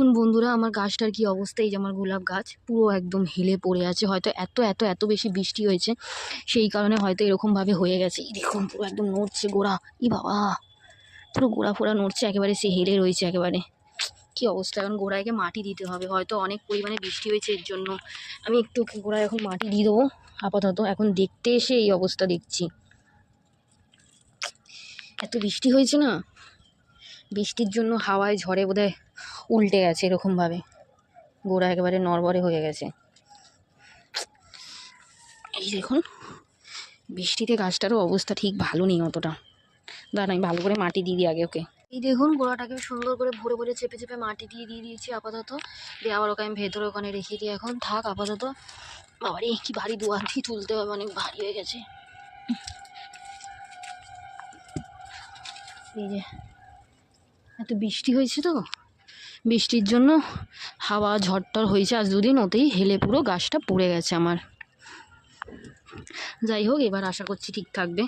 দেখুন বন্ধুরা, আমার গাছটার কি অবস্থা? এই যে আমার গোলাপ গাছ পুরো একদম হেলে পড়ে আছে। হয়তো এত এত এত বেশি বৃষ্টি হয়েছে, সেই কারণে হয়তো এরকমভাবে হয়ে গেছে। দেখুন, পুরো একদম নড়ছে গোড়া। ই বাবা, পুরো গোড়া ফোড়া নড়ছে, একেবারে সে হেলে রয়েছে একেবারে। কি অবস্থা? এখন গোড়ায়কে মাটি দিতে হবে। হয়তো অনেক পরিমাণে বৃষ্টি হয়েছে এর জন্য। আমি একটু গোড়ায় এখন মাটি দিয়ে দেবো, আপাতত। এখন দেখতে এসে এই অবস্থা দেখছি। এত বৃষ্টি হয়েছে না? বৃষ্টির জন্য হাওয়ায় ঝড়ে বোধহয় উল্টে গেছে এরকমভাবে। গোড়া একেবারে নরবরে হয়ে গেছে। এই দেখুন, বৃষ্টিতে গাছটারও অবস্থা ঠিক ভালো নেই অতটা। দাঁড়া আমি ভালো করে মাটি দিয়ে দিই আগে ওকে। এই দেখুন, গোড়াটাকে সুন্দর করে ভরে ভরে চেপে চেপে মাটি দিয়ে দিয়ে দিয়েছি আপাতত। দিয়ে আবার ওকে আমি ভেতরে ওখানে রেখে দিই এখন। থাক, আপাতত। বাবারে, কি ভারী দুয়ারটি তুলতে হবে, অনেক ভারী হয়ে গেছে। এই যে, এত বৃষ্টি হয়েছে তো? বৃষ্টির জন্য হাওয়া ঝড়টর হয়েছে আজ দুদিন, ওতেই হেলে পুরো গাছটা পড়ে গেছে আমার। যাই হোক, এবার আশা করছি ঠিক থাকবে।